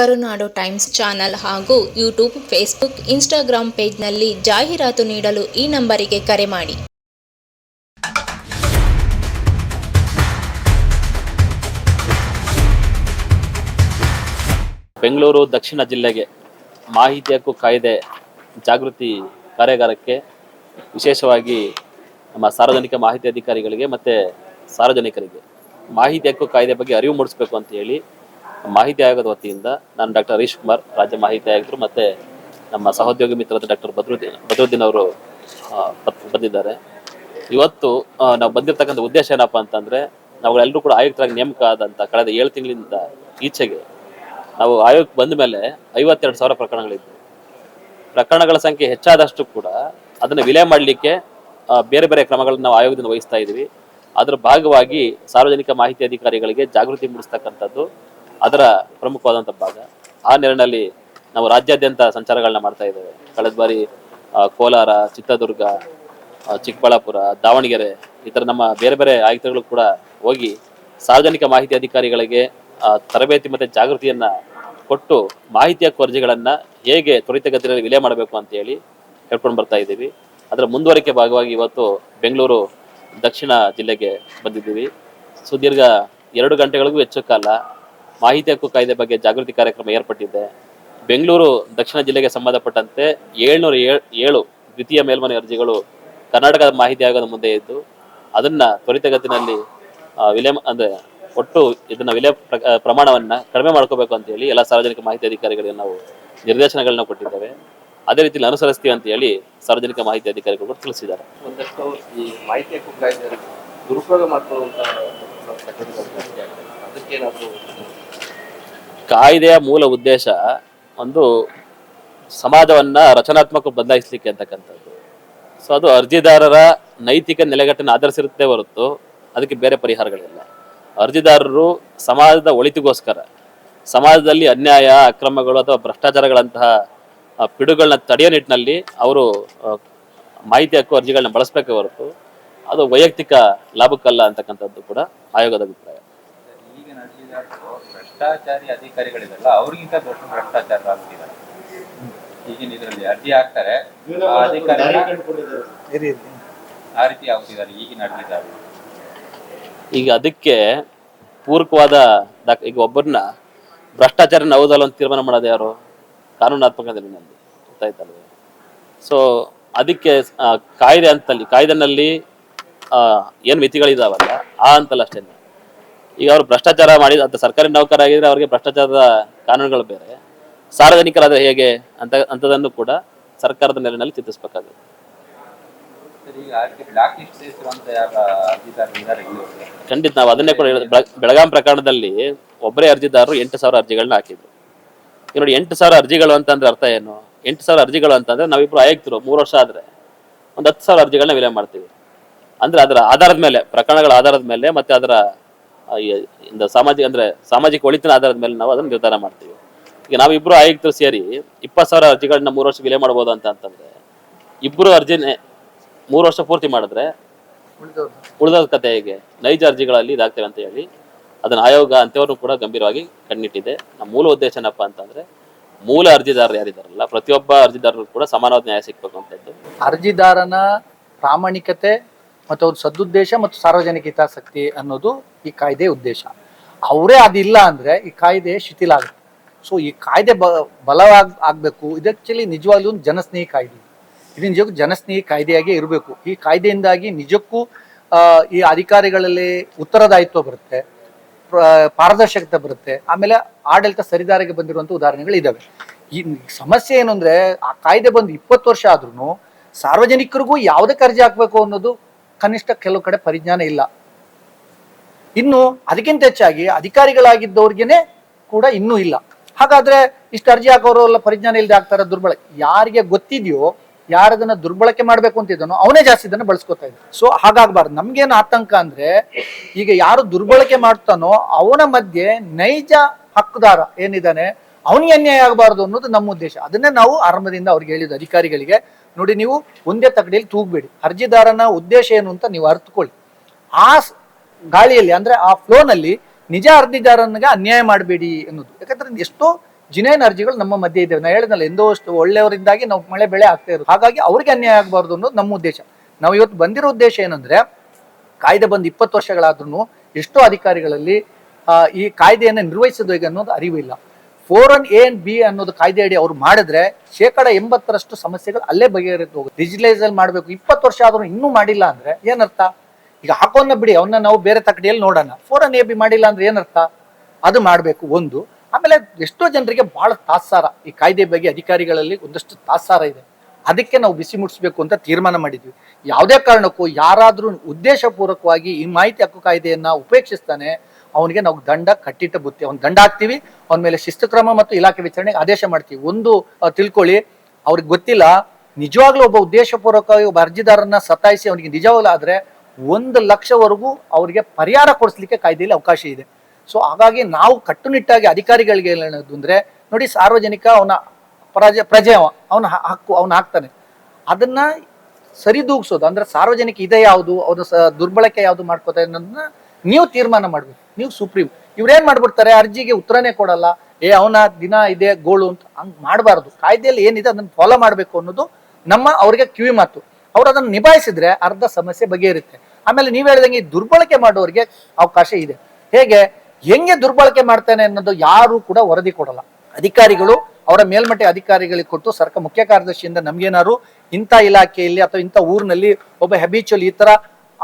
ಕರುನಾಡು Times channel ಹಾಗೂ YouTube, Facebook Instagram ಪೇಜ್ನಲ್ಲಿ ಜಾಹೀರಾತು ನೀಡಲು ಈ ನಂಬರಿಗೆ ಕರೆ ಮಾಡಿ. ಬೆಂಗಳೂರು ದಕ್ಷಿಣ ಜಿಲ್ಲೆಗೆ ಮಾಹಿತಿ ಹಕ್ಕು ಕಾಯ್ದೆ ಜಾಗೃತಿ ಕಾರ್ಯಾಗಾರಕ್ಕೆ ವಿಶೇಷವಾಗಿ ನಮ್ಮ ಸಾರ್ವಜನಿಕ ಮಾಹಿತಿ ಅಧಿಕಾರಿಗಳಿಗೆ ಮತ್ತು ಸಾರ್ವಜನಿಕರಿಗೆ ಮಾಹಿತಿ ಹಕ್ಕು ಕಾಯ್ದೆ ಬಗ್ಗೆ ಅರಿವು ಮೂಡಿಸಬೇಕು ಅಂತ ಹೇಳಿ ಮಾಹಿತಿ ಆಯೋಗದ ವತಿಯಿಂದ ನಾನು ಡಾಕ್ಟರ್ ಹರೀಶ್ ಕುಮಾರ್, ರಾಜ್ಯ ಮಾಹಿತಿ ಆಯುಕ್ತರು ಮತ್ತು ನಮ್ಮ ಸಹೋದ್ಯೋಗಿ ಮಿತ್ರರಾದ ಡಾಕ್ಟರ್ ಬದ್ರುದ್ದೀನ್ ಬದ್ರುದ್ದೀನ್ ಅವರು ಬಂದಿದ್ದಾರೆ. ಇವತ್ತು ನಾವು ಬಂದಿರತಕ್ಕಂಥ ಉದ್ದೇಶ ಏನಪ್ಪ ಅಂತಂದರೆ ನಾವುಗಳೆಲ್ಲರೂ ಕೂಡ ಆಯುಕ್ತರಾಗಿ ನೇಮಕ ಆದಂಥ ಕಳೆದ ಏಳು ತಿಂಗಳಿಂದ ಈಚೆಗೆ ನಾವು ಆಯೋಗಕ್ಕೆ ಬಂದ ಮೇಲೆ ಐವತ್ತೆರಡು ಸಾವಿರ ಪ್ರಕರಣಗಳಿದ್ದವು. ಪ್ರಕರಣಗಳ ಸಂಖ್ಯೆ ಹೆಚ್ಚಾದಷ್ಟು ಕೂಡ ಅದನ್ನು ವಿಲೇ ಮಾಡಲಿಕ್ಕೆ ಬೇರೆ ಬೇರೆ ಕ್ರಮಗಳನ್ನು ನಾವು ಆಯೋಗದಿಂದ ವಹಿಸ್ತಾ ಇದ್ದೀವಿ ಅದರ ಭಾಗವಾಗಿ ಸಾರ್ವಜನಿಕ ಮಾಹಿತಿ ಅಧಿಕಾರಿಗಳಿಗೆ ಜಾಗೃತಿ ಮೂಡಿಸ್ತಕ್ಕಂಥದ್ದು ಅದರ ಪ್ರಮುಖವಾದಂಥ ಭಾಗ. ಆ ನೆರಳಿನಲ್ಲಿ ನಾವು ರಾಜ್ಯಾದ್ಯಂತ ಸಂಚಾರಗಳನ್ನ ಮಾಡ್ತಾ ಇದ್ದೇವೆ. ಕಳೆದ ಬಾರಿ ಕೋಲಾರ, ಚಿತ್ರದುರ್ಗ ಚಿಕ್ಕಬಳ್ಳಾಪುರ, ದಾವಣಗೆರೆ ಈ ಥರ ನಮ್ಮ ಬೇರೆ ಬೇರೆ ಆಯುಕ್ತಗಳು ಕೂಡ ಹೋಗಿ ಸಾರ್ವಜನಿಕ ಮಾಹಿತಿ ಅಧಿಕಾರಿಗಳಿಗೆ ತರಬೇತಿ ಮತ್ತು ಜಾಗೃತಿಯನ್ನ ಕೊಟ್ಟು ಮಾಹಿತಿಯ ಕೊರಜೆಗಳನ್ನು ಹೇಗೆ ತ್ವರಿತಗತಿಯಲ್ಲಿ ವಿಲೇ ಮಾಡಬೇಕು ಅಂತ ಹೇಳಿ ಹೇಳ್ಕೊಂಡು ಬರ್ತಾ ಇದ್ದೀವಿ. ಅದರ ಮುಂದುವರಿಕೆ ಭಾಗವಾಗಿ ಇವತ್ತು ಬೆಂಗಳೂರು ದಕ್ಷಿಣ ಜಿಲ್ಲೆಗೆ ಬಂದಿದ್ದೀವಿ. ಸುದೀರ್ಘ ಎರಡು ಗಂಟೆಗಳಿಗೂ ಹೆಚ್ಚು ಕಾಲ ಮಾಹಿತಿ ಹಕ್ಕು ಕಾಯ್ದೆ ಬಗ್ಗೆ ಜಾಗೃತಿ ಕಾರ್ಯಕ್ರಮ ಏರ್ಪಟ್ಟಿದೆ. ಬೆಂಗಳೂರು ದಕ್ಷಿಣ ಜಿಲ್ಲೆಗೆ ಸಂಬಂಧಪಟ್ಟಂತೆ ಏಳ್ನೂರ ಏಳು ದ್ವಿತೀಯ ಮೇಲ್ಮನೆ ಅರ್ಜಿಗಳು ಕರ್ನಾಟಕದ ಮಾಹಿತಿ ಆಯೋಗದ ಮುಂದೆ ಇದ್ದು, ಅದನ್ನ ತ್ವರಿತಗತಿನಲ್ಲಿ ವಿಲೇಮ ವಿಲೇ ಅಂದ್ರೆ ಒಟ್ಟು ಇದನ್ನ ವಿಲೇ ಪ್ರ- ಪ್ರಮಾಣವನ್ನ ಕಡಿಮೆ ಮಾಡ್ಕೋಬೇಕು ಅಂತ ಹೇಳಿ ಎಲ್ಲ ಸಾರ್ವಜನಿಕ ಮಾಹಿತಿ ಅಧಿಕಾರಿಗಳಿಗೆ ನಾವು ನಿರ್ದೇಶನಗಳನ್ನ ಕೊಟ್ಟಿದ್ದೇವೆ. ಅದೇ ರೀತಿಯಲ್ಲಿ ಅನುಸರಿಸ್ತೀವಿ ಅಂತ ಹೇಳಿ ಸಾರ್ವಜನಿಕ ಮಾಹಿತಿ ಅಧಿಕಾರಿಗಳು ತಿಳಿಸಿದ್ದಾರೆ. ಒಂದಷ್ಟು ಈ ಮಾಹಿತಿ ದುರುಪಯೋಗ ಅದಕ್ಕೇನಾದ್ರೂ ಕಾಯ್ದೆಯ ಮೂಲ ಉದ್ದೇಶ ಒಂದು ಸಮಾಜವನ್ನ ರಚನಾತ್ಮಕ ಬದಲಾಯಿಸಲಿಕ್ಕೆ ಅಂತಕ್ಕಂಥದ್ದು ಸೊ ಅದು ಅರ್ಜಿದಾರರ ನೈತಿಕ ನೆಲೆಗಟ್ಟನ್ನು ಆಧರಿಸಿರುತ್ತೆ ಹೊರತು ಅದಕ್ಕೆ ಬೇರೆ ಪರಿಹಾರಗಳಿಲ್ಲ ಅರ್ಜಿದಾರರು ಸಮಾಜದ ಒಳಿತಿಗೋಸ್ಕರ ಸಮಾಜದಲ್ಲಿ ಅನ್ಯಾಯ ಅಕ್ರಮಗಳು ಅಥವಾ ಭ್ರಷ್ಟಾಚಾರಗಳಂತಹ ಪಿಡುಗಳನ್ನ ತಡೆಯೋ ನಿಟ್ಟಿನಲ್ಲಿ ಅವರು ಮಾಹಿತಿ ಹಕ್ಕು ಅರ್ಜಿಗಳನ್ನ ಬಳಸಬೇಕೇ ಹೊರತು ಅದು ವೈಯಕ್ತಿಕ ಲಾಭಕ್ಕಲ್ಲ ಅಂತಕ್ಕಂಥದ್ದು ಕೂಡ ಆಯೋಗದ ಅಭಿಪ್ರಾಯ ಭ್ರಷ್ಟಾಚಾರಿ ಅಧಿಕಾರಿಗಳಿದಲ್ಲ ಅವ್ರಿಗಿಂತ ದೊಡ್ಡ ಭ್ರಷ್ಟಾಚಾರ ಆಗ್ತಿದ್ದಾರೆ ಈಗಿನ ಇದರಲ್ಲಿ ಅರ್ಜಿ ಹಾಕ್ತಾರೆ. ಆ ಅಧಿಕಾರಿಗಳ ಆ ರೀತಿ ಆಗ್ತಿದ್ದಾರೆ ಈಗ ನಡೆದಿದ್ದಾರೆ ಈಗ ಅದಕ್ಕೆ ಪೂರಕವಾದ ಈಗ ಒಬ್ಬರನ್ನ ಭ್ರಷ್ಟಾಚಾರ ಹೌದಲ್ಲ ಅಂತ ತೀರ್ಮಾನ ಮಾಡೋದು ಯಾರು? ಕಾನೂನಾತ್ಮಕ ನೆಲೆಯಲ್ಲಿ ಗೊತ್ತಾಯ್ತಲ್ವ? ಸೊ ಅದಕ್ಕೆ ಕಾಯ್ದೆ ಅಂತಲ್ಲಿ ಕಾಯ್ದೆನಲ್ಲಿ ಏನು ಮಿತಿಗಳಿದಾವಲ್ಲ ಆ ಅಂತಲ್ಲ ಅಷ್ಟೇ ಈಗ ಅವರು ಭ್ರಷ್ಟಾಚಾರ ಮಾಡಿ ಅಂತ ಸರ್ಕಾರಿ ನೌಕರ ಆಗಿದ್ರೆ ಅವರಿಗೆ ಭ್ರಷ್ಟಾಚಾರದ ಕಾನೂನುಗಳು ಬೇರೆ. ಸಾರ್ವಜನಿಕರಾದ ಹೇಗೆ ಅಂತ ಅಂತದನ್ನು ಕೂಡ ಸರ್ಕಾರದ ನೆಲೆಯಲ್ಲಿ ಚಿಂತಿಸಬೇಕಾಗುತ್ತೆ ಖಂಡಿತ ನಾವು ಅದನ್ನೇ ಕೂಡ ಬೆಳಗಾಂ ಪ್ರಕರಣದಲ್ಲಿ ಒಬ್ಬರೇ ಅರ್ಜಿದಾರರು ಎಂಟು ಸಾವಿರ ಅರ್ಜಿಗಳನ್ನ ಹಾಕಿದ್ರು. ಈಗ ನೋಡಿ ಎಂಟು ಸಾವಿರ ಅರ್ಜಿಗಳು ಅಂತಂದ್ರೆ ಅರ್ಥ ಏನು? ಎಂಟು ಸಾವಿರ ಅರ್ಜಿಗಳು ಅಂತಂದ್ರೆ ನಾವಿಬ್ರು ಆಯುಕ್ತರು ಮೂರು ವರ್ಷ ಆದ್ರೆ. ಒಂದು ಹತ್ತು ಸಾವಿರ ಅರ್ಜಿಗಳನ್ನ ವಿಲೇ ಮಾಡ್ತೀವಿ. ಅಂದ್ರೆ ಅದರ ಆಧಾರದ ಮೇಲೆ ಪ್ರಕರಣಗಳ ಆಧಾರದ ಮೇಲೆ ಮತ್ತೆ ಅದರ ಇಂದ ಸಾಮಾಜಿಕ ಅಂದ್ರೆ ಸಾಮಾಜಿಕ ಒಳಿತಿನ ಆಧಾರದ ಮೇಲೆ ನಾವು ಅದನ್ನ ನಿರ್ಧಾರ ಮಾಡ್ತೀವಿ. ಈಗ ನಾವಿಬ್ರು ಆಯುಕ್ತರು ಸೇರಿ ಇಪ್ಪತ್ತು ಸಾವಿರ ಅರ್ಜಿಗಳನ್ನ ಮೂರು ವರ್ಷ ವಿಲೆ ಮಾಡ್ಬೋದು ಅಂತ ಅಂತಂದ್ರೆ, ಇಬ್ರು ಅರ್ಜಿನೇ ಮೂರು ವರ್ಷ ಪೂರ್ತಿ ಮಾಡಿದ್ರೆ ಉಳಿದ ಕತೆ ಹೇಗೆ? ನೈಜ ಅರ್ಜಿಗಳಲ್ಲಿ ಇದಾಗ್ತವೆ ಅಂತ ಹೇಳಿ ಅದನ್ನ ಆಯೋಗ ಅಂತವರು ಕೂಡ ಗಂಭೀರವಾಗಿ ಕಣ್ಣಿಟ್ಟಿದೆ. ನಮ್ಮ ಮೂಲ ಉದ್ದೇಶ ಏನಪ್ಪಾ ಅಂತಂದ್ರೆ, ಮೂಲ ಅರ್ಜಿದಾರರು ಯಾರಿದಾರಲ್ಲ, ಪ್ರತಿಯೊಬ್ಬ ಅರ್ಜಿದಾರರು ಕೂಡ ಸಮಾನವಾದ ನ್ಯಾಯ ಸಿಕ್ಬೇಕು ಅಂತದ್ದು. ಅರ್ಜಿದಾರನ ಪ್ರಾಮಾಣಿಕತೆ ಮತ್ತು ಅವ್ರ ಸದುದ್ದೇಶ ಮತ್ತು ಸಾರ್ವಜನಿಕ ಹಿತಾಸಕ್ತಿ ಅನ್ನೋದು ಈ ಕಾಯ್ದೆ ಉದ್ದೇಶ. ಅವರೇ ಅದಿಲ್ಲ ಅಂದರೆ ಈ ಕಾಯ್ದೆ ಶಿಥಿಲ ಆಗುತ್ತೆ. ಸೊ ಈ ಕಾಯ್ದೆ ಬ, ಬಲವಾಗಿ, ಆಗಬೇಕು. ಇದು ಆಕ್ಚುಲಿ ನಿಜವಾಗ್ಲೂ ಒಂದು ಜನಸ್ನೇಹಿ ಕಾಯ್ದೆ. ಇದು ನಿಜಕ್ಕೂ ಜನಸ್ನೇಹಿ ಕಾಯ್ದೆಯಾಗಿ ಇರಬೇಕು. ಈ ಕಾಯ್ದೆಯಿಂದಾಗಿ ನಿಜಕ್ಕೂ ಈ ಅಧಿಕಾರಿಗಳಲ್ಲಿ ಉತ್ತರದಾಯಿತ್ವ ಬರುತ್ತೆ, ಪ್ರ- ಪಾರದರ್ಶಕತೆ ಬರುತ್ತೆ. ಆಮೇಲೆ ಆಡಳಿತ ಸರಿದಾರಿಗೆ ಬಂದಿರುವಂಥ ಉದಾಹರಣೆಗಳು ಇದಾವೆ ಈ ಸಮಸ್ಯೆ ಏನು ಅಂದ್ರೆ, ಆ ಕಾಯ್ದೆ ಬಂದು ಇಪ್ಪತ್ತು ವರ್ಷ ಆದ್ರೂ ಸಾರ್ವಜನಿಕರಿಗೂ ಯಾವುದಕ್ಕೆ ಅರ್ಜಿ ಹಾಕಬೇಕು ಅನ್ನೋದು ಕನಿಷ್ಠ ಕೆಲವು ಕಡೆ ಪರಿಜ್ಞಾನ ಇಲ್ಲ. ಇನ್ನು ಅದಕ್ಕಿಂತ ಹೆಚ್ಚಾಗಿ ಅಧಿಕಾರಿಗಳಾಗಿದ್ದವ್ರಿಗೇನೆ ಕೂಡ ಇನ್ನೂ ಇಲ್ಲ. ಹಾಗಾದ್ರೆ ಇಷ್ಟು ಅರ್ಜಿ ಹಾಕೋರು ಎಲ್ಲ ಪರಿಜ್ಞಾನ ಇಲ್ಲದೆ ಆಗ್ತಾರ ದುರ್ಬಳಕೆ. ಯಾರಿಗೆ ಗೊತ್ತಿದೆಯೋ, ಯಾರದನ್ನ ದುರ್ಬಳಕೆ ಮಾಡ್ಬೇಕು ಅಂತಿದ್ದಾನೋ ಅವನೇ ಜಾಸ್ತಿ ಇದನ್ನ ಬಳಸ್ಕೊತಾ ಇದ್ದ ಸೊ ಹಾಗಾಗ್ಬಾರ್ದು. ನಮ್ಗೇನು ಆತಂಕ ಅಂದ್ರೆ, ಈಗ ಯಾರು ದುರ್ಬಳಕೆ ಮಾಡ್ತಾನೋ, ಅವನ ಮಧ್ಯೆ ನೈಜ ಹಕ್ಕುದಾರ ಏನಿದ್ದಾನೆ ಅವನಿಗೆ ಅನ್ಯಾಯ ಆಗಬಾರ್ದು ಅನ್ನೋದು ನಮ್ಮ ಉದ್ದೇಶ. ಅದನ್ನೇ ನಾವು ಆರಂಭದಿಂದ ಅವ್ರಿಗೆ ಹೇಳಿದ ಅಧಿಕಾರಿಗಳಿಗೆ. ನೋಡಿ ನೀವು ಒಂದೇ ತಗಡಿಯಲ್ಲಿ ತೂಗ್ಬೇಡಿ. ಅರ್ಜಿದಾರನ ಉದ್ದೇಶ ಏನು ಅಂತ ನೀವು ಅರ್ಥಕೊಳ್ಳಿ ಆ ಗಾಳಿಯಲ್ಲಿ ಅಂದ್ರೆ ಆ ಫ್ಲೋನಲ್ಲಿ ನಿಜ ಅರ್ಜಿದಾರನಿಗೆ ಅನ್ಯಾಯ ಮಾಡಬೇಡಿ ಅನ್ನೋದು. ಯಾಕಂದ್ರೆ ಎಷ್ಟೋ ಜಿನೇನ್ ಅರ್ಜಿಗಳು ನಮ್ಮ ಮಧ್ಯೆ ಇದ್ದೇವೆ. ನಾ ಹೇಳಿದ್ನಲ್ಲ, ಎಂದೋ ಅಷ್ಟು ಒಳ್ಳೆಯವರಿಂದಾಗಿ ನಾವು ಮಳೆ ಬೆಳೆ ಆಗ್ತಾ ಇರೋದು. ಹಾಗಾಗಿ ಅವ್ರಿಗೆ ಅನ್ಯಾಯ ಆಗಬಾರ್ದು ಅನ್ನೋದು ನಮ್ಮ ಉದ್ದೇಶ. ನಾವು ಇವತ್ತು ಬಂದಿರೋ ಉದ್ದೇಶ ಏನಂದ್ರೆ, ಕಾಯ್ದೆ ಬಂದು ಇಪ್ಪತ್ತು ವರ್ಷಗಳಾದ್ರೂ ಎಷ್ಟೋ ಅಧಿಕಾರಿಗಳಲ್ಲಿ ಈ ಕಾಯ್ದೆಯನ್ನು ನಿರ್ವಹಿಸೋದು ಹೇಗೆ ಅನ್ನೋದು ಅರಿವಿಲ್ಲ. Four one A and B ಅನ್ನೋದು ಕಾಯ್ದೆ ಅಡಿ ಅವ್ರು ಮಾಡಿದ್ರೆ ಶೇಕಡ ಎಂಬತ್ತರಷ್ಟು ಸಮಸ್ಯೆಗಳು ಅಲ್ಲೇ ಬಗೆಹರಿದು ಹೋಗುತ್ತೆ. ಡಿಜಿಟಲೈಸ್ ಅಲ್ಲಿ ಮಾಡಬೇಕು. ಇಪ್ಪತ್ತು ವರ್ಷ ಆದ್ರೂ ಇನ್ನೂ ಮಾಡಿಲ್ಲ ಅಂದ್ರೆ ಏನರ್ಥ? ಈಗ ಹಾಕೋನ್ನ ಬಿಡಿ ಅವನ್ನ ನಾವು ಬೇರೆ ತಕಡಿಯಲ್ಲಿ ನೋಡೋಣ. ಫೋರ್ ಒನ್ ಎ ಬಿ ಮಾಡಿಲ್ಲ ಅಂದ್ರೆ ಏನರ್ಥ? ಅದು ಮಾಡಬೇಕು ಒಂದು. ಆಮೇಲೆ ಎಷ್ಟೋ ಜನರಿಗೆ ಬಹಳ ತಾತ್ಸಾರ. ಈ ಕಾಯ್ದೆ ಬಗ್ಗೆ ಅಧಿಕಾರಿಗಳಲ್ಲಿ ಒಂದಷ್ಟು ತಾತ್ಸಾರ ಇದೆ. ಅದಕ್ಕೆ ನಾವು ಬಿಸಿ ಮುಟ್ಟಿಸ್ಬೇಕು ಅಂತ ತೀರ್ಮಾನ ಮಾಡಿದ್ವಿ. ಯಾವುದೇ ಕಾರಣಕ್ಕೂ ಯಾರಾದರೂ ಉದ್ದೇಶಪೂರ್ವಕವಾಗಿ ಈ ಮಾಹಿತಿ ಹಕ್ಕು ಕಾಯ್ದೆಯನ್ನು ಉಪೇಕ್ಷಿಸ್ತಾನೆ ಅವನಿಗೆ ನಾವು ದಂಡ ಕಟ್ಟಿಟ್ಟ ಬುತ್ತಿ, ಅವ್ನ ದಂಡ ಹಾಕ್ತಿವಿ, ಅವನ ಮೇಲೆ ಶಿಸ್ತು ಕ್ರಮ ಮತ್ತು ಇಲಾಖೆ ವಿಚಾರಣೆಗೆ ಆದೇಶ ಮಾಡ್ತೀವಿ. ಒಂದು ತಿಳ್ಕೊಳ್ಳಿ, ಅವ್ರಿಗೆ ಗೊತ್ತಿಲ್ಲ, ನಿಜವಾಗ್ಲೂ ಒಬ್ಬ ಉದ್ದೇಶಪೂರ್ವಕವಾಗಿ ಒಬ್ಬ ಅರ್ಜಿದಾರನ್ನ ಸತಾಯಿಸಿ ಅವನಿಗೆ ನಿಜವಾಗ್ಲೂ ಆದ್ರೆ ಒಂದು ಲಕ್ಷವರೆಗೂ ಅವರಿಗೆ ಪರಿಹಾರ ಕೊಡಿಸ್ಲಿಕ್ಕೆ ಕಾಯ್ದೆಯಲ್ಲಿ ಅವಕಾಶ ಇದೆ. ಸೊ, ಹಾಗಾಗಿ ನಾವು ಕಟ್ಟುನಿಟ್ಟಾಗಿ ಅಧಿಕಾರಿಗಳಿಗೆ ಏನದು ಅಂದ್ರೆ, ನೋಡಿ, ಸಾರ್ವಜನಿಕ ಅವನ ಪ್ರಜೆ ಪ್ರಜೆ ಅವ, ಅವನ ಹಕ್ಕು, ಅವನ ಹಾಕ್ತಾನೆ. ಅದನ್ನ ಸರಿದೂಗಿಸೋದು, ಅಂದ್ರೆ ಸಾರ್ವಜನಿಕ ಇದೆ ಯಾವುದು, ಅವನ ದುರ್ಬಳಕೆ ಯಾವುದು ಮಾಡ್ಕೋತಾರೆ ಅನ್ನೋದನ್ನ ನೀವು ತೀರ್ಮಾನ ಮಾಡ್ಬೇಕು. ನೀವು ಸುಪ್ರೀಂ. ಇವ್ರೇನ್ ಮಾಡ್ಬಿಡ್ತಾರೆ? ಅರ್ಜಿಗೆ ಉತ್ತರನೇ ಕೊಡಲ್ಲ. ಏ, ಅವನ ದಿನ ಇದೆ, ಗೋಳು ಅಂತ ಹಂಗ್ ಮಾಡಬಾರ್ದು. ಕಾಯ್ದೆಯಲ್ಲಿ ಏನಿದೆ, ಅದನ್ನ ಫಾಲೋ ಮಾಡಬೇಕು ಅನ್ನೋದು ನಮ್ಮ ಅವ್ರಿಗೆ ಕಿವಿ ಮಾತು. ಅವ್ರು ಅದನ್ನ ನಿಭಾಯಿಸಿದ್ರೆ ಅರ್ಧ ಸಮಸ್ಯೆ ಬಗೆಹರುತ್ತೆ ಆಮೇಲೆ ನೀವು ಹೇಳಿದಂಗೆ ದುರ್ಬಳಕೆ ಮಾಡೋರಿಗೆ ಅವಕಾಶ ಇದೆ. ಹೇಗೆ? ಹೆಂಗೆ ದುರ್ಬಳಕೆ ಮಾಡ್ತಾನೆ ಅನ್ನೋದು ಯಾರು ಕೂಡ ವರದಿ ಕೊಡಲ್ಲ. ಅಧಿಕಾರಿಗಳು ಅವರ ಮೇಲ್ಮಟ್ಟ ಅಧಿಕಾರಿಗಳಿಗೆ ಕೊಟ್ಟು ಸರ್ಕಾರ ಮುಖ್ಯ ಕಾರ್ಯದರ್ಶಿಯಿಂದ ನಮ್ಗೇನಾದ್ರು ಇಂಥ ಇಲಾಖೆಯಲ್ಲಿ ಅಥವಾ ಇಂಥ ಊರಿನಲ್ಲಿ ಒಬ್ಬ ಹೆಬಿಚುವಲ್ ಈ ತರ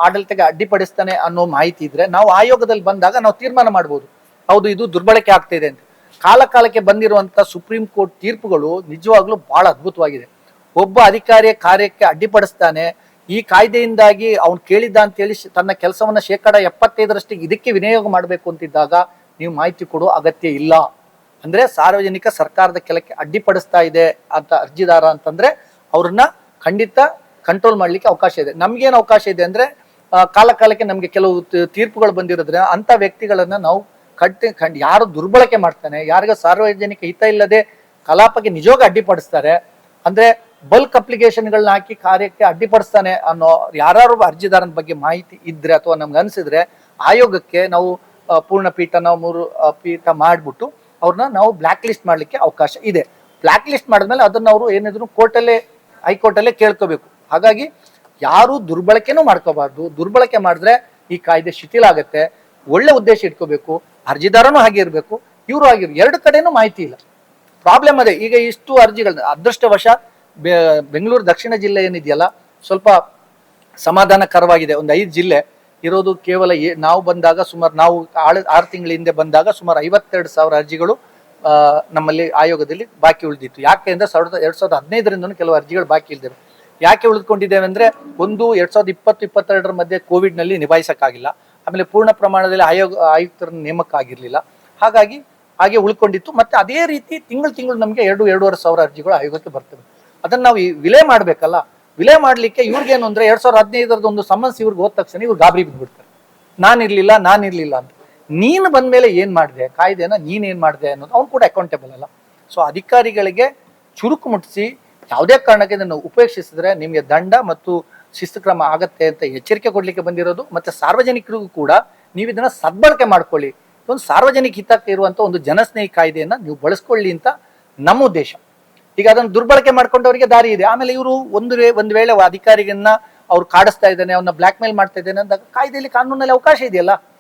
ಆಡಳಿತಕ್ಕೆ ಅಡ್ಡಿಪಡಿಸ್ತಾನೆ ಅನ್ನೋ ಮಾಹಿತಿ ಇದ್ರೆ ನಾವು ಆಯೋಗದಲ್ಲಿ ಬಂದಾಗ ನಾವು ತೀರ್ಮಾನ ಮಾಡ್ಬೋದು. ಹೌದು, ಇದು ದುರ್ಬಳಕೆ ಆಗ್ತಿದೆ ಅಂತ. ಕಾಲ ಕಾಲಕ್ಕೆ ಬಂದಿರುವಂತ ಸುಪ್ರೀಂ ಕೋರ್ಟ್ ತೀರ್ಪುಗಳು ನಿಜವಾಗ್ಲೂ ಬಹಳ ಅದ್ಭುತವಾಗಿದೆ. ಒಬ್ಬ ಅಧಿಕಾರಿಯ ಕಾರ್ಯಕ್ಕೆ ಅಡ್ಡಿಪಡಿಸ್ತಾನೆ, ಈ ಕಾಯ್ದೆಯಿಂದಾಗಿ ಅವ್ನು ಕೇಳಿದ್ದ ಅಂತೇಳಿ ತನ್ನ ಕೆಲಸವನ್ನ ಶೇಕಡ ಎಪ್ಪತ್ತೈದರಷ್ಟಿಗೆ ಇದಕ್ಕೆ ವಿನಿಯೋಗ ಮಾಡಬೇಕು ಅಂತಿದ್ದಾಗ ನೀವು ಮಾಹಿತಿ ಕೊಡೋ ಅಗತ್ಯ ಇಲ್ಲ. ಅಂದ್ರೆ ಸಾರ್ವಜನಿಕ ಸರ್ಕಾರದ ಕೆಲಕ್ಕೆ ಅಡ್ಡಿಪಡಿಸ್ತಾ ಇದೆ ಅಂತ ಅರ್ಜಿದಾರ ಅಂತಂದ್ರೆ ಅವ್ರನ್ನ ಖಂಡಿತ ಕಂಟ್ರೋಲ್ ಮಾಡ್ಲಿಕ್ಕೆ ಅವಕಾಶ ಇದೆ. ನಮ್ಗೇನು ಅವಕಾಶ ಇದೆ ಅಂದ್ರೆ ಕಾಲ ಕಾಲಕ್ಕೆ ನಮ್ಗೆ ಕೆಲವು ತೀರ್ಪುಗಳು ಬಂದಿರೋದ್ರೆ ಅಂತ ವ್ಯಕ್ತಿಗಳನ್ನ ನಾವು ಕಟ್ಟಿ ಕಂಡು ಯಾರು ದುರ್ಬಳಕೆ ಮಾಡ್ತಾನೆ, ಯಾರಿಗ ಸಾರ್ವಜನಿಕ ಹಿತ ಇಲ್ಲದೆ ಕಲಾಪಕ್ಕೆ ನಿಜವಾಗ ಅಡ್ಡಿಪಡಿಸ್ತಾರೆ, ಅಂದ್ರೆ ಬಲ್ಕ್ ಅಪ್ಲಿಕೇಶನ್ಗಳನ್ನ ಹಾಕಿ ಕಾರ್ಯಕ್ಕೆ ಅಡ್ಡಿಪಡಿಸ್ತಾನೆ ಅನ್ನೋ ಯಾರು ಅರ್ಜಿದಾರನ ಬಗ್ಗೆ ಮಾಹಿತಿ ಇದ್ರೆ ಅಥವಾ ನಮ್ಗೆ ಅನ್ಸಿದ್ರೆ ಆಯೋಗಕ್ಕೆ ನಾವು ಪೂರ್ಣ ಪೀಠ ನಾವು ಮೂರು ಪೀಠ ಮಾಡಿಬಿಟ್ಟು ಅವ್ರನ್ನ ನಾವು ಬ್ಲಾಕ್ ಲಿಸ್ಟ್ ಮಾಡ್ಲಿಕ್ಕೆ ಅವಕಾಶ ಇದೆ. ಬ್ಲಾಕ್ ಲಿಸ್ಟ್ ಮಾಡಿದ್ಮೇಲೆ ಅದನ್ನ ಅವರು ಏನಿದ್ರು ಕೋರ್ಟಲ್ಲೇ ಹೈಕೋರ್ಟಲ್ಲೇ ಕೇಳ್ಕೋಬೇಕು. ಹಾಗಾಗಿ ಯಾರು ದುರ್ಬಳಕೆನೂ ಮಾಡ್ಕೋಬಾರ್ದು. ದುರ್ಬಳಕೆ ಮಾಡಿದ್ರೆ ಈ ಕಾಯ್ದೆ ಶಿಥಿಲ ಆಗುತ್ತೆ. ಒಳ್ಳೆ ಉದ್ದೇಶ ಇಟ್ಕೋಬೇಕು. ಅರ್ಜಿದಾರನೂ ಹಾಗೆ ಇರಬೇಕು. ಇವರು ಆಗಿರ್ ಎರಡು ಕಡೆನೂ ಮಾಹಿತಿ ಇಲ್ಲ. ಪ್ರಾಬ್ಲಮ್ ಅದೇ, ಈಗ ಇಷ್ಟು ಅರ್ಜಿಗಳನ್ನ ಅದೃಷ್ಟವಶ ಬೆಂಗಳೂರು ದಕ್ಷಿಣ ಜಿಲ್ಲೆ ಏನಿದೆಯಲ್ಲ, ಸ್ವಲ್ಪ ಸಮಾಧಾನಕರವಾಗಿದೆ. ಒಂದು ಐದು ಜಿಲ್ಲೆ ಇರೋದು ಕೇವಲ ನಾವು ಬಂದಾಗ ಸುಮಾರು, ನಾವು ಆರು ತಿಂಗಳ ಹಿಂದೆ ಬಂದಾಗ ಸುಮಾರು ಐವತ್ತೆರಡು ಸಾವಿರ ಅರ್ಜಿಗಳು ನಮ್ಮಲ್ಲಿ ಆಯೋಗದಲ್ಲಿ ಬಾಕಿ ಉಳಿದಿತ್ತು. ಯಾಕೆ ಅಂದರೆ ಸಾವಿರದ ಎರಡು ಸಾವಿರದ ಹದಿನೈದರಿಂದನೂ ಕೆಲವು ಅರ್ಜಿಗಳು ಬಾಕಿ ಇಲ್ದಿವೆ. ಯಾಕೆ ಉಳಿದುಕೊಂಡಿದ್ದೇವೆ ಅಂದ್ರೆ ಒಂದು ಎರಡ್ ಸಾವಿರದ ಇಪ್ಪತ್ತು, ಇಪ್ಪತ್ತೆರಡರ ಮಧ್ಯೆ ಕೋವಿಡ್ನಲ್ಲಿ ನಿಭಾಯಿಸಕ್ಕಾಗಿಲ್ಲ. ಆಮೇಲೆ ಪೂರ್ಣ ಪ್ರಮಾಣದಲ್ಲಿ ಆಯೋಗ ಆಯುಕ್ತರ ನೇಮಕ ಆಗಿರಲಿಲ್ಲ ಹಾಗಾಗಿ ಹಾಗೆ ಉಳ್ಕೊಂಡಿತ್ತು. ಮತ್ತೆ ಅದೇ ರೀತಿ ತಿಂಗಳು ತಿಂಗಳು ನಮಗೆ ಎರಡು, ಎರಡೂವರೆ ಸಾವಿರ ಅರ್ಜಿಗಳು ಆಯೋಗಕ್ಕೆ ಬರ್ತವೆ. ಅದನ್ನ ನಾವು ವಿಲೆ ಮಾಡ್ಬೇಕಲ್ಲ? ವಿಲೆ ಮಾಡ್ಲಿಕ್ಕೆ ಇವ್ರಿಗೇನು ಅಂದ್ರೆ ಎರಡ್ ಸಾವಿರದ ಹದಿನೈದರದ ಒಂದು ಸಮನ್ಸ್ ಇವ್ರಿಗೆ ಹೋದ ತಕ್ಷಣ ಇವ್ರು ಗಾಬರಿ ಬಿದ್ಬಿಡ್ತಾರೆ. ನಾನಿರ್ಲಿಲ್ಲ ನಾನಿರ್ಲಿಲ್ಲ ಅಂತ. ನೀನು ಬಂದ್ಮೇಲೆ ಏನು ಮಾಡಿದೆ? ಕಾಯ್ದೆನ? ನೀನ್ ಏನ್ ಮಾಡಿದೆ ಅನ್ನೋದು ಅವ್ನು ಕೂಡ ಅಕೌಂಟೇಬಲ್ ಅಲ್ಲ. ಸೊ ಅಧಿಕಾರಿಗಳಿಗೆ ಚುರುಕು ಮುಟ್ಟಿಸಿ ಯಾವುದೇ ಕಾರಣಕ್ಕೆ ಇದನ್ನು ಉಪೇಕ್ಷಿಸಿದ್ರೆ ನಿಮಗೆ ದಂಡ ಮತ್ತು ಶಿಸ್ತು ಕ್ರಮ ಆಗತ್ತೆ ಅಂತ ಎಚ್ಚರಿಕೆ ಕೊಡಲಿಕ್ಕೆ ಬಂದಿರೋದು, ಮತ್ತೆ ಸಾರ್ವಜನಿಕರಿಗೂ ಕೂಡ ನೀವು ಇದನ್ನ ಸದ್ಬಳಕೆ ಮಾಡ್ಕೊಳ್ಳಿ. ಒಂದು ಸಾರ್ವಜನಿಕ ಹಿತಕ್ಕೆ ಇರುವಂತ ಒಂದು ಜನಸ್ನೇಹಿ ಕಾಯ್ದೆಯನ್ನ ನೀವು ಬಳಸ್ಕೊಳ್ಳಿ ಅಂತ ನಮ್ಮ ಉದ್ದೇಶ. ಈಗ ಅದನ್ನು ದುರ್ಬಳಕೆ ಮಾಡ್ಕೊಂಡವರಿಗೆ ದಾರಿ ಇದೆ. ಆಮೇಲೆ ಇವರು ಒಂದು ಒಂದು ವೇಳೆ ಅಧಿಕಾರಿಗಳನ್ನ ಅವ್ರು ಕಾಡಿಸ್ತಾ ಇದ್ದಾನೆ ಅವನ್ನ ಬ್ಲ್ಯಾಕ್ ಮೇಲ್ ಮಾಡ್ತಾ ಇದ್ದಾನೆ ಅಂತ ಕಾಯ್ದೆಯಲ್ಲಿ ಕಾನೂನಲ್ಲಿ ಅವಕಾಶ ಇದೆಯಲ್ಲ?